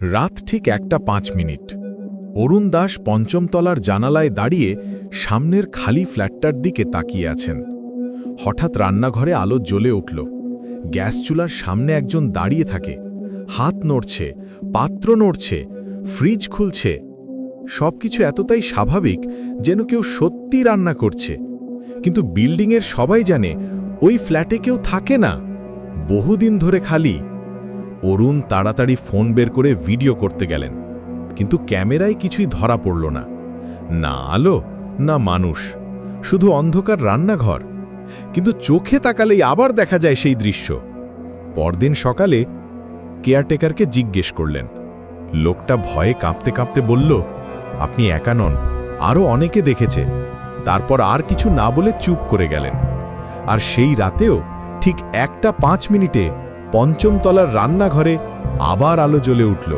রাত ঠিক একটা পাঁচ মিনিট। অরুণ দাস পঞ্চমতলার জানালায় দাঁড়িয়ে সামনের খালি ফ্ল্যাটটার দিকে তাকিয়ে আছেন। হঠাৎ রান্নাঘরে আলো জ্বলে উঠল। গ্যাস চুলার সামনে একজন দাঁড়িয়ে থাকে। হাত নড়ছে, পাত্র নড়ছে, ফ্রিজ খুলছে। সবকিছু এতটাই স্বাভাবিক যেন কেউ সত্যি রান্না করছে। কিন্তু বিল্ডিংয়ের সবাই জানে, ওই ফ্ল্যাটে কেউ থাকে না। বহুদিন ধরে খালি। অরুণ তাড়াতাড়ি ফোন বের করে ভিডিও করতে গেলেন। কিন্তু ক্যামেরায় কিছুই ধরা পড়ল না। না আলো, না মানুষ, শুধু অন্ধকার রান্নাঘর। কিন্তু চোখে তাকালেই আবার দেখা যায় সেই দৃশ্য। পরদিন সকালে কেয়ারটেকারকে জিজ্ঞেস করলেন। লোকটা ভয়ে কাঁপতে কাঁপতে বলল, আপনি একা নন আরও অনেকে দেখেছে। তারপর আর কিছু না বলে চুপ করে গেলেন। আর সেই রাতেও ঠিক একটা পাঁচ মিনিটে পঞ্চম তলার রান্নাঘরে আবার আলো জ্বলে উঠল।